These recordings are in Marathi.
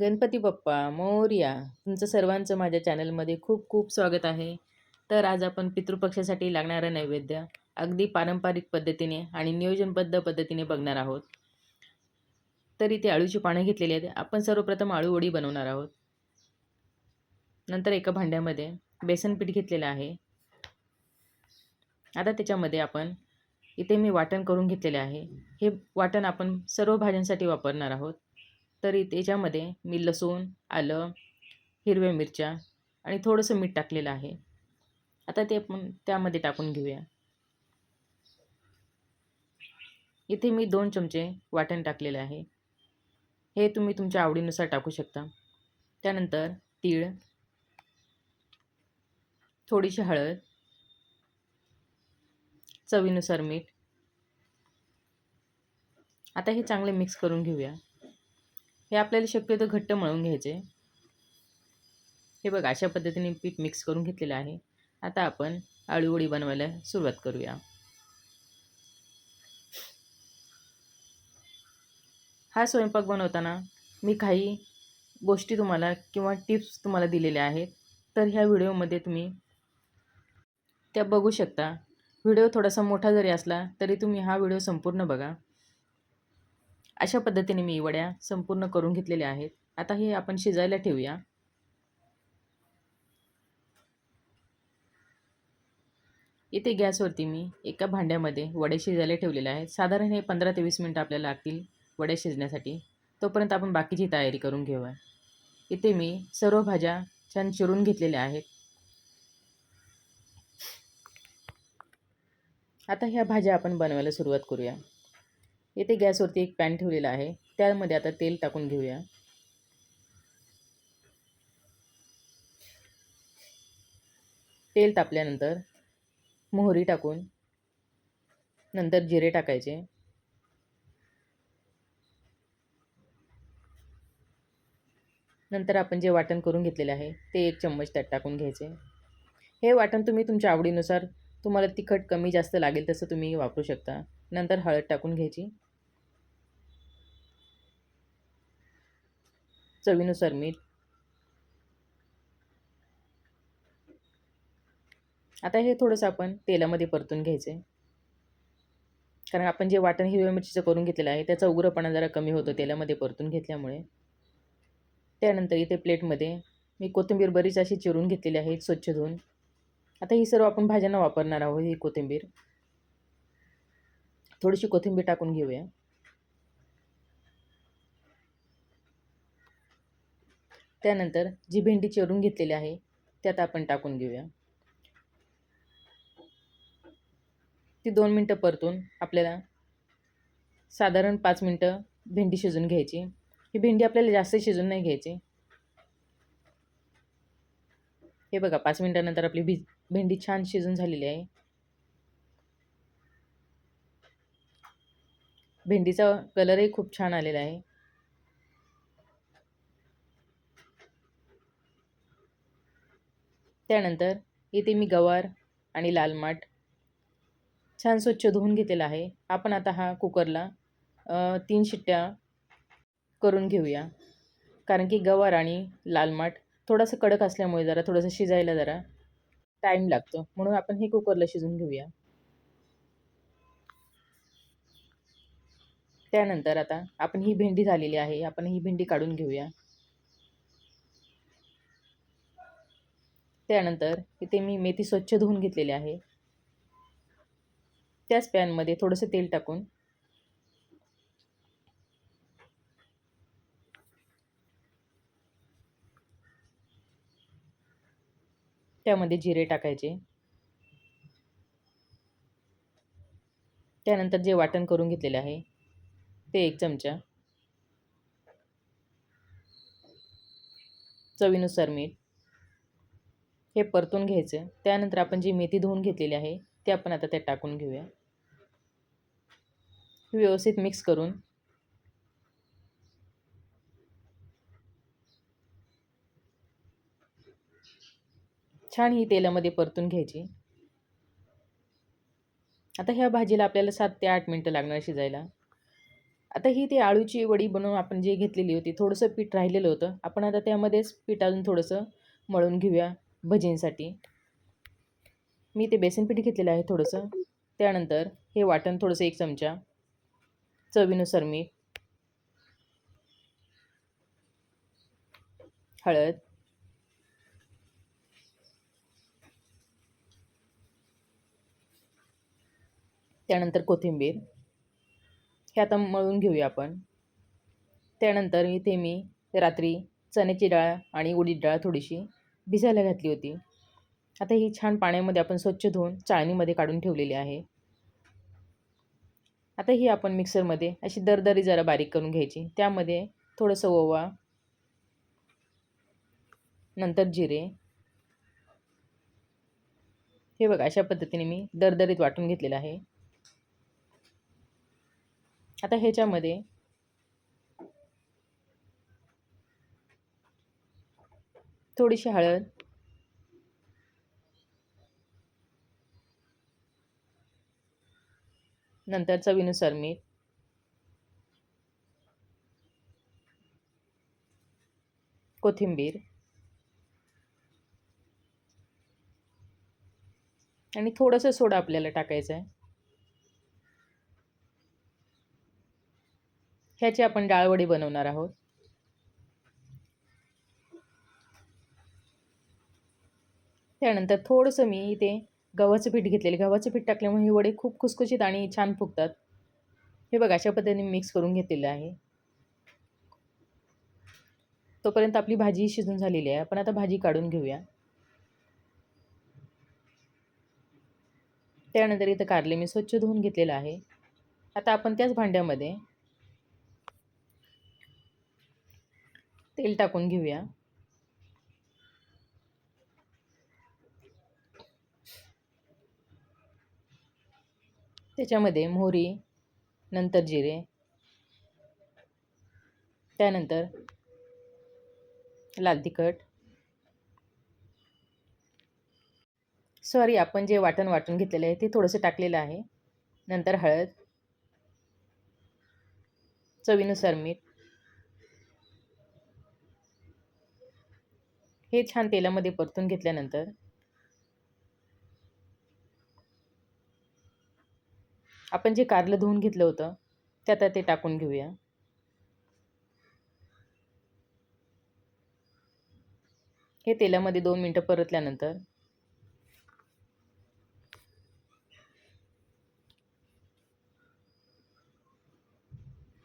गणपती बाप्पा मोर्या तुमचं सर्वांचं माझ्या चॅनलमध्ये खूप खूप स्वागत आहे. तर आज आपण पितृपक्षासाठी लागणारं नैवेद्य अगदी पारंपरिक पद्धतीने आणि नियोजनबद्ध पद्धतीने बघणार आहोत. तर इथे अळूची पानं घेतलेली आहेत. आपण सर्वप्रथम आळू वडी बनवणार आहोत. नंतर एका भांड्यामध्ये बेसन पीठ घेतलेलं आहे. आता त्याच्यामध्ये आपण इथे मी वाटण करून घेतलेले आहे. हे वाटण आपण सर्व भाज्यांसाठी वापरणार आहोत. तरी त्याच्यामध्ये मी लसूण आलं हिरव्या मिरच्या आणि थोडंसं मीठ टाकलेलं आहे. आता ते आपण त्यामध्ये टाकून घेऊया. इथे मी दोन चमचे वाटण टाकलेले आहे. हे तुम्ही तुमच्या आवडीनुसार टाकू शकता. त्यानंतर तीळ थोडीशी हळद चवीनुसार मीठ. आता हे चांगले मिक्स करून घेऊया. हे आपल्याला शक्यतो घट्ट मळून घ्यायचे. हे बघा अशा पद्धतीने पीठ मिक्स करून घेतलेलं आहे. आता आपण आळूवडी बनवायला सुरुवात करूया. हा स्वयंपाक बनवताना मी काही गोष्टी तुम्हाला किंवा टिप्स तुम्हाला दिलेल्या आहेत. तर ह्या व्हिडिओमध्ये तुम्ही त्या बघू शकता. व्हिडिओ थोडासा मोठा जरी असला तरी तुम्ही हा व्हिडिओ संपूर्ण बघा. अशा पद्धतीने मी वड्या संपूर्ण करून घेतलेल्या आहेत. आता हे आपण शिजायला ठेवूया. इथे गॅसवरती मी एका भांड्यामध्ये वडे शिजायला ठेवलेले आहेत. साधारण हे पंधरा ते वीस मिनटं आपल्याला लागतील वड्या शिजण्यासाठी. तोपर्यंत आपण बाकीची तयारी करून घेऊया. इथे मी सर्व भाज्या छान चिरून घेतलेल्या आहेत. आता ह्या भाज्या आपण बनवायला सुरुवात करूया. येथे गॅसवरती एक पॅन ठेवलेला आहे. त्यामध्ये आता तेल टाकून घेऊया. तेल तापल्यानंतर मोहरी टाकून नंतर जिरे टाकायचे. नंतर आपण जे वाटण करून घेतलेले आहे ते एक चम्मच त्यात टाकून घ्यायचे. हे वाटण तुम्ही तुमच्या आवडीनुसार तुम्हाला तिखट कमी जास्त लागेल तसं तुम्ही वापरू शकता. नंतर हळद टाकून घ्यायची. चवीनुसार मीठ. आता हे थोडंसं आपण तेलामध्ये परतून घ्यायचे. कारण आपण जे वाटण हिरव्या मिरचीचं करून घेतलेलं आहे त्याचा उग्रपणा जरा कमी होतो तेलामध्ये परतून घेतल्यामुळे. त्यानंतर इथे प्लेटमध्ये मी कोथिंबीर बरीच अशी चिरून घेतलेली आहे स्वच्छ धुवून. आता ही सर्व आपण भाज्यांना वापरणार आहोत ही कोथिंबीर. थोडीशी कोथिंबीर टाकून घेऊया. त्यानंतर जी भेंडी चिरून घेतलेली आहे त्यात आपण टाकून घेऊया. ती दोन मिनटं परतून आपल्याला साधारण पाच मिनटं भेंडी शिजून घ्यायची. ही भेंडी आपल्याला जास्त शिजून नाही घ्यायची. हे बघा पाच मिनटानंतर आपली भी भेंडी छान शिजून झालेली आहे. भेंडीचा कलरही खूप छान आलेला आहे. त्यानंतर इथे मी गवार आणि लाल माठ छान स्वच्छ धुवून घेतलेला आहे. आपण आता हा कुकरला तीन शिट्ट्या करून घेऊया. कारण की गवार आणि लाल माठ थोडंसं कडक असल्यामुळे जरा थोडंसं शिजायला जरा टाईम लागतो. म्हणून आपण हे कुकरला शिजून घेऊया. त्यानंतर आता आपण ही भेंडी झालेली आहे. आपण ही भेंडी काढून घेऊया. त्यानंतर इथे मी मेथी स्वच्छ धुवून घेतलेली आहे. त्याच पॅनमध्ये थोडंसं तेल टाकून. त्यामध्ये जिरे टाकायचे. त्यानंतर जे वाटण करून घेतलेले आहे ते एक चमचा. चवीनुसार मीठ. हे परतून घ्यायचं. त्यानंतर आपण जी मेथी धुवून घेतलेली आहे ते आपण आता त्यात टाकून घेऊया. व्यवस्थित मिक्स करून. छान ही तेलामध्ये परतून घ्यायची. आता ह्या भाजीला आपल्याला सात ते आठ मिनटं लागणार शिजायला. आता ही ती आळूची वडी बनवून आपण जे घेतलेली होती थोडंसं पीठ राहिलेलं होतं. आपण आता त्यामध्येच पीठ अजून थोडंसं मळून घेऊया. भजींसाठी. मी ते बेसन पीठ घेतलेलं आहे थोडंसं. त्यानंतर हे वाटण थोडंसं एक चमचा. चवीनुसार मीठ. हळद. त्यानंतर कोथिंबीर. हे आता मळून घेऊया आपण. त्यानंतर इथे मी रात्री चण्याची डाळ आणि उडीद डाळ थोडीशी भिजायला घातली होती. आता ही छान पाण्यामध्ये आपण स्वच्छ धुवून चाळणीमध्ये काढून ठेवलेली आहे. आता ही आपण मिक्सरमध्ये अशी दरदरी जरा बारीक करून घ्यायची. त्यामध्ये थोडंसं ओवा नंतर जिरे. हे बघा अशा पद्धतीने मी दरदरीत वाटून घेतलेलं आहे. आता ह्याच्यामध्ये थोडीशी हळद. नंतर चवीनुसार मीठ. कोथिंबीर. आणि थोडंसं सोडा आपल्याला टाकायचं आहे. ह्याची आपण डाळवडी बनवणार आहोत. त्यानंतर थोडंसं मी इथे गव्हाचं पीठ घेतलेलं. गव्हाचं पीठ टाकल्यामुळे हे वडे खूप खुसखुशीत आणि छान फुगतात. हे बघा अशा पद्धतीने मिक्स करून घेतलेलं आहे. तोपर्यंत आपली भाजी शिजून झालेली आहे. आपण आता भाजी काढून घेऊया. त्यानंतर इथं कारले मी स्वच्छ धुवून घेतलेलं आहे. आता आपण त्याच भांड्यामध्ये तेल टाकून घेऊया. त्याच्यामध्ये मोहरी नंतर जिरे त्यानंतर लाल तिखट. सॉरी आपण जे वाटण वाटून घेतलेलं आहे ते थोडंसं टाकलेलं आहे. नंतर हळद चवीनुसार मीठ. हे छान तेलामध्ये परतून घेतल्यानंतर आपण जे कारलं धुवून घेतलं होतं ते आता ते टाकून घेऊया. हे तेलामध्ये दोन मिनटं परतल्यानंतर.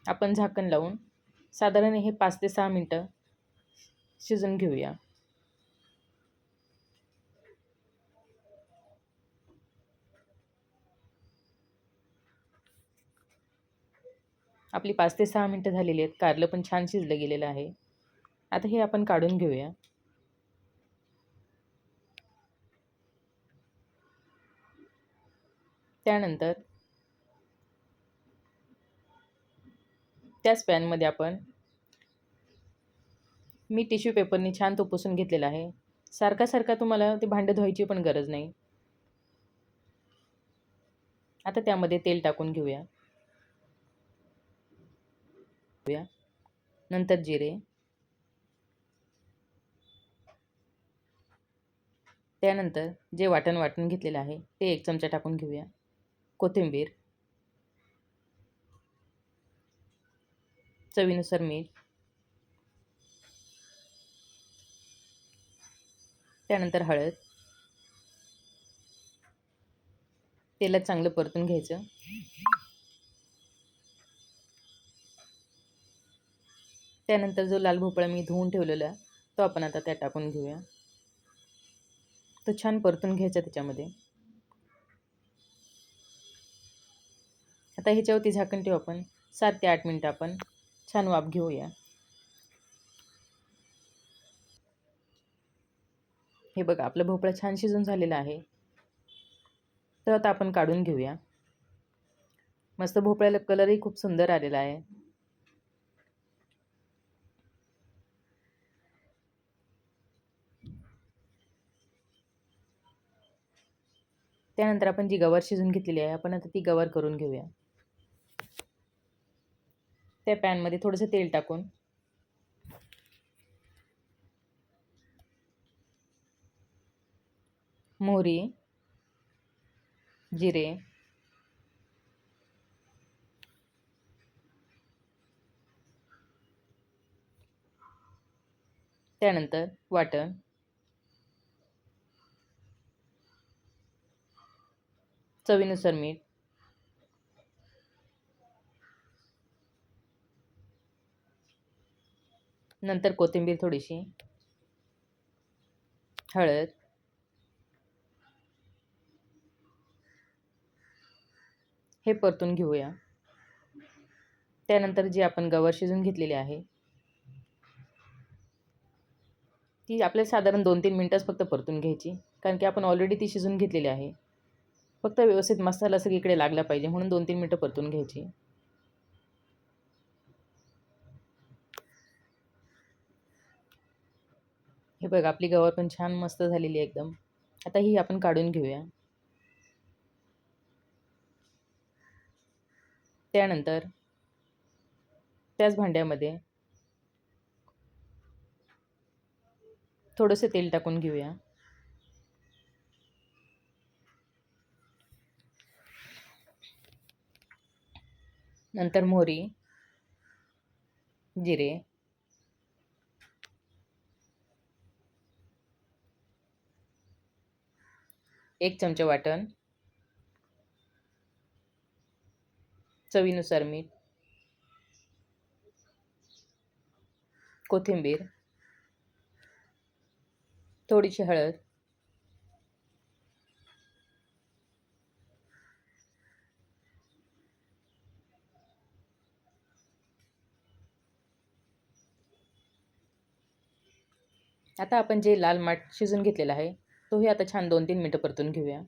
आपण झाकण लावून साधारण हे पाच ते सहा मिनटं शिजून घेऊया. आपली पाच ते सहा मिनटं झालेली आहेत. कारलं पण छान शिजलं गेलेलं आहे. आता हे आपण काढून घेऊया. त्यानंतर त्याच पॅनमध्ये आपण मी टिश्यू पेपरनी छान तो पुसून घेतलेला आहे. सारखा सारखा तुम्हाला ते भांडं धुवायची पण गरज नाही. आता त्यामध्ये तेल टाकून घेऊया. नंतर जिरे. त्यानंतर जे वाटण वाटून घेतलेलं आहे ते एक चमचा टाकून घेऊया. कोथिंबीर. चवीनुसार मीठ. त्यानंतर हळद. तेलात चांगलं परतून घ्यायचं. त्यानंतर जो लाल भोपळा मी धुवून ठेवलेला तो आपण आता त्या टाकून घेऊया. तो छान परतून घ्यायचा त्याच्यामध्ये. आता ह्याच्यावरती झाकण ठेवू आपण. सात ते आठ मिनटं आपण छान वाफ घेऊया. हे बघा आपलं भोपळा छान शिजून झालेला आहे. तर आता आपण काढून घेऊया. मस्त भोपळ्याला कलरही खूप सुंदर आलेला आहे. त्यानंतर आपण जी गवार शिजून घेतलेली आहे आपण आता ती गवार करून घेऊया. त्या पॅनमध्ये थोडंसं तेल टाकून. मोहरी जिरे त्यानंतर वाटण. चवीनुसार मीठ. नंतर कोथिंबीर थोडीशी. हळद. हे परतून घेऊया. त्यानंतर जी आपण गवर शिजून घेतलेली आहे ती आपल्याला साधारण दोन तीन मिनटंच फक्त परतून घ्यायची. कारण की आपण ऑलरेडी ती शिजून घेतलेली आहे. फक्त व्यवस्थित मसाला सगळीकडे लागला पाहिजे. म्हणून दोन तीन मिनटं परतून घ्यायची. हे बघ आपली गवार पण छान मस्त झालेली आहे एकदम. आता ही आपण काढून घेऊया. त्यानंतर त्याच भांड्यामध्ये थोडंसं तेल टाकून घेऊया. नंतर मोहरी जिरे. एक चमचा वाटण. चवीनुसार मीठ. कोथिंबीर. थोडीशी हळद. आता आपण जे लाल माठ शिजून घेतलेला आहे तोही आता छान दोन तीन मिनटं परतून घेऊया.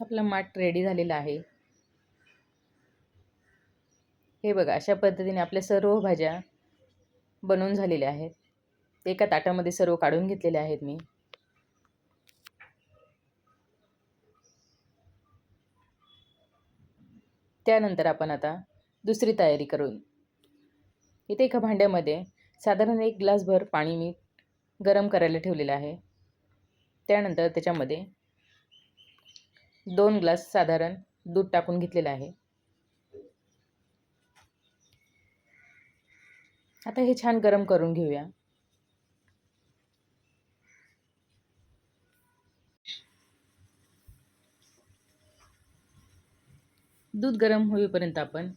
आपला माठ रेडी झालेला आहे. हे बघा अशा पद्धतीने आपल्या सर्व भाज्या बनवून झालेल्या आहेत. एका ताटामध्ये सर्व काढून घेतलेल्या आहेत मी. त्यानंतर आपण आता दुसरी तयारी करू इथे एका भांड्यामध्ये साधारण एक ग्लासभर पाणी मी गरम करायला ठेवलेलं आहे. त्यानंतर त्याच्यामध्ये दोन ग्लास साधारण दूध टाकून घेतलेलं आहे. आता हे छान गरम करून घेऊया. दूध गरम होईपर्यंत आपण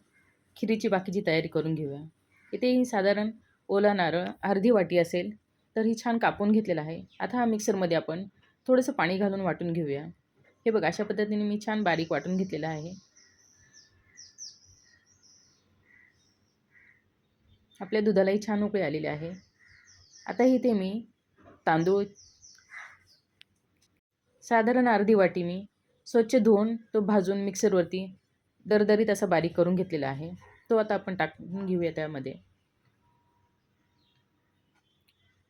खिरीची बाकीची तयारी करून घेऊया. इथे ही साधारण ओला नारळ अर्धी वाटी असेल तर ही छान कापून घेतलेला आहे. आता हा मिक्सरमध्ये आपण थोडंसं पाणी घालून वाटून घेऊया. हे बघा अशा पद्धतीने मी छान बारीक वाटून घेतलेलं आहे. आपल्या दुधालाही छान उकळी आलेली आहे. आता इथे मी तांदूळ साधारण अर्धी वाटी मी स्वच्छ धुवून तो भाजून मिक्सरवरती दरदरीत असा बारीक करून घेतलेला आहे. तो आता आपण टाकून घेऊया त्यामध्ये.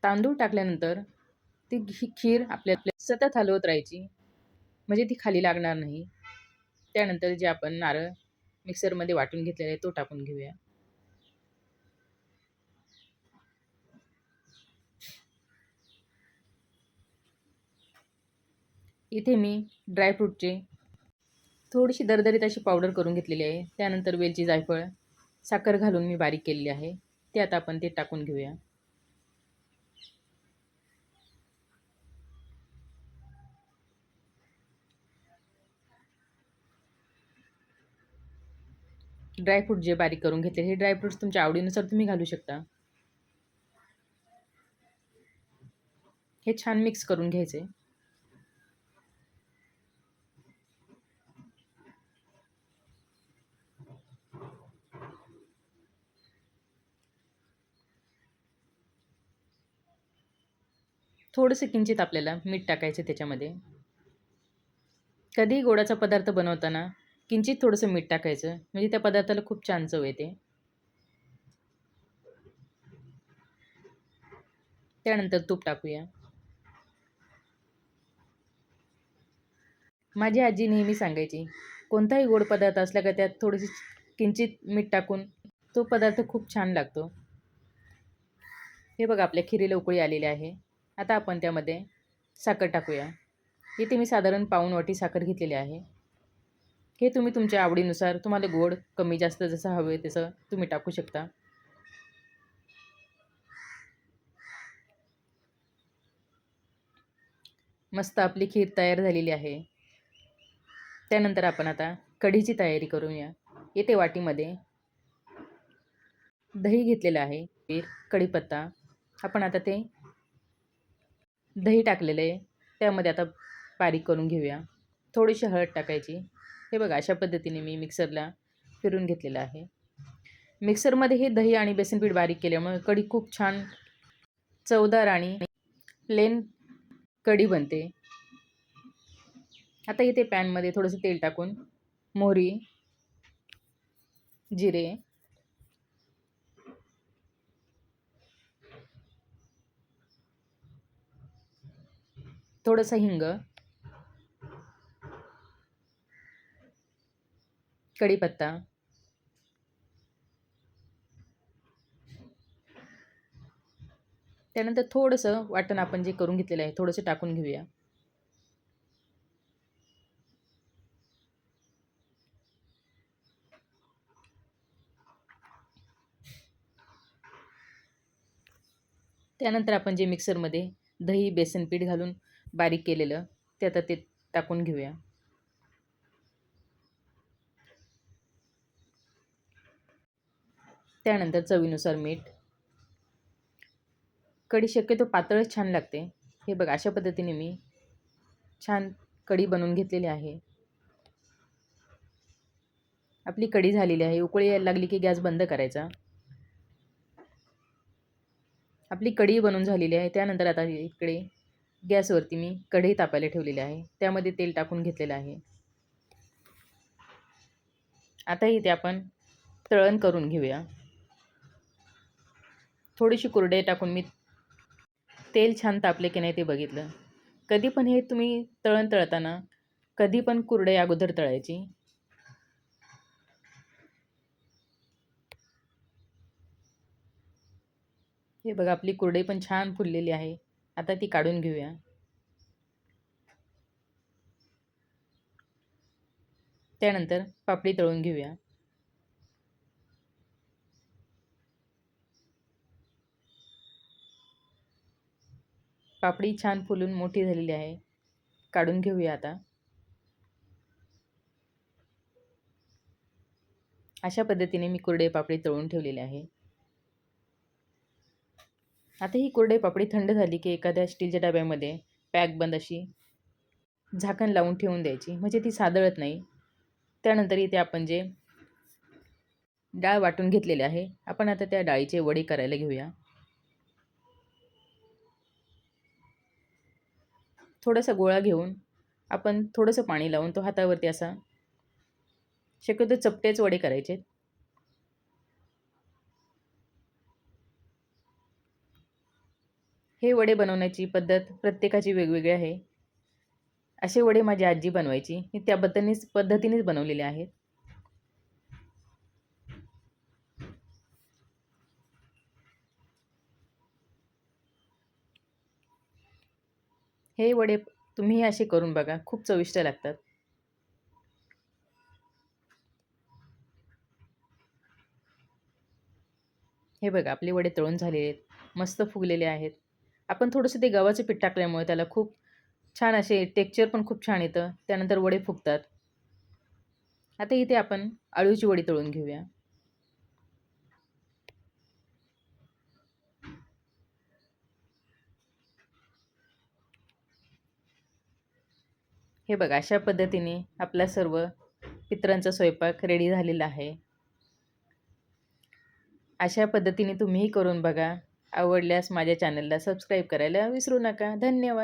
तांदूळ टाकल्यानंतर ती घी खीर आपल्या सतत हलवत राहायची. म्हणजे ती खाली लागणार नाही. त्यानंतर जे आपण नारळ मिक्सरमध्ये वाटून घेतलेले आहे तो टाकून घेऊया. इथे मी ड्रायफ्रूटचे थोडीशी दरदरीत अशी पावडर करून घेतलेली आहे. त्यानंतर वेलची जायफळ साखर घालून मी बारीक केलेली आहे. ते आता आपण ते टाकून घेऊया. ड्रायफ्रूट जे बारीक करून घेतले हे ड्रायफ्रूट्स तुमच्या आवडीनुसार तुम्ही घालू शकता. हे छान मिक्स करून घ्यायचे. थोडंसं किंचित आपल्याला मीठ टाकायचं त्याच्यामध्ये. कधीही गोडाचा पदार्थ बनवताना किंचित थोडंसं मीठ टाकायचं म्हणजे त्या पदार्थाला खूप छान चव येते. त्यानंतर तूप टाकूया. माझी आजी नेहमी सांगायची कोणताही गोड पदार्थ असला का त्यात थोडीशी किंचित मीठ टाकून तो पदार्थ खूप छान लागतो. हे बघा आपल्या खिरीला उकळी आलेली आहे. आता आपण त्यामध्ये साखर टाकूया. इथे मी साधारण पाऊण वाटी साखर घेतलेली आहे. हे तुम्ही तुमच्या आवडीनुसार तुम्हाला गोड कमी जास्त जसं हवे तसं तुम्ही टाकू शकता. मस्त आपली खीर तयार झालेली आहे. त्यानंतर आपण आता कढीची तयारी करूया. येथे वाटीमध्ये दही घेतलेलं आहे. पीर कढीपत्ता. आपण आता ते दही टाकलेलं आहे. त्यामध्ये आता बारीक करून घेऊया. थोडीशी हळद टाकायची. हे बघा अशा पद्धतीने मी मिक्सरला फिरून घेतलेलं आहे. मिक्सरमध्ये हे दही आणि बेसनपीठ बारीक केल्यामुळे कढी खूप छान चवदार आणि प्लेन कढी बनते. आता इथे पॅनमध्ये थोडंसं तेल टाकून मोहरी जिरे थोडंसं हिंग. कढीपत्ता. त्यानंतर थोडंसं वाटण आपण जे करून घेतलेलं आहे थोडंसं टाकून घेऊया. त्यानंतर आपण जे मिक्सरमध्ये दही बेसन पीठ घालून बारीक केलेलं ते आता ते टाकून घेऊया. त्यानंतर चवीनुसार मीठ. कढी शक्यतो पातळच छान लागते. हे बघ अशा पद्धतीने मी छान कढी बनवून घेतलेली आहे. आपली कढी झालेली आहे. उकळी यायला लागली की गॅस बंद करायचा. आपली कढी बनवून झालेली आहे. त्यानंतर आता इकडे गॅसवरती मी कढई तापायला ठेवलेली आहे. त्यामध्ये तेल टाकून घेतलेलं आहे. आता इथे आपण तळण करून घेऊया. थोडीशी कुरडे टाकून मी तेल छान तापले की नाही ते बघितलं. कधी पण हे तुम्ही तळण तळताना कधी पण कुरडे अगोदर तळायची. हे बघा आपली कुरडई पण छान फुललेली आहे. आता ती काढून घेऊया. त्यानंतर पापडी तळून घेऊया. पापडी छान फुलून मोठी झालेली आहे. काढून घेऊया आता. अशा पद्धतीने मी कुरडे पापडी तळून ठेवलेले आहे. आता ही कोरडे पापडी थंड झाली की एखाद्या स्टीलच्या डब्यामध्ये पॅक बंद अशी झाकण लावून ठेवून द्यायची. म्हणजे ती सादळत नाही. त्यानंतर इथे आपण जे डाळ वाटून घेतलेले आहे आपण आता त्या डाळीचे वडे करायला घेऊया. थोडासा गोळा घेऊन आपण थोडंसं पाणी लावून तो हातावरती असा शक्यतो चपटेच वडे करायचे हे वडे बनवण्याची पद्धत प्रत्येकाची वेगवेगळी आहे. असे वडे माझी आजी बनवायची. मी त्या पद्धतीनेच पद्धतीनेच बनवलेले आहेत. हे वडे तुम्ही असे करून बघा. खूप चविष्ट लागतात. हे बघा आपले वडे तळून झालेले आहेत. मस्त फुगलेले आहेत. आपण थोडंसं ते गव्हाचं पीठ टाकल्यामुळे त्याला खूप छान असे टेक्चर पण खूप छान येतं. त्यानंतर वडे फुगतात. आता इथे आपण आळूची वडी तळून घेऊया. हे बघा अशा पद्धतीने आपला सर्व पित्रांचा स्वयंपाक रेडी झालेला आहे. अशा पद्धतीने तुम्हीही करून बघा. आवडल्यास माझ्या चॅनलला सबस्क्राईब करायला विसरू नका. धन्यवाद.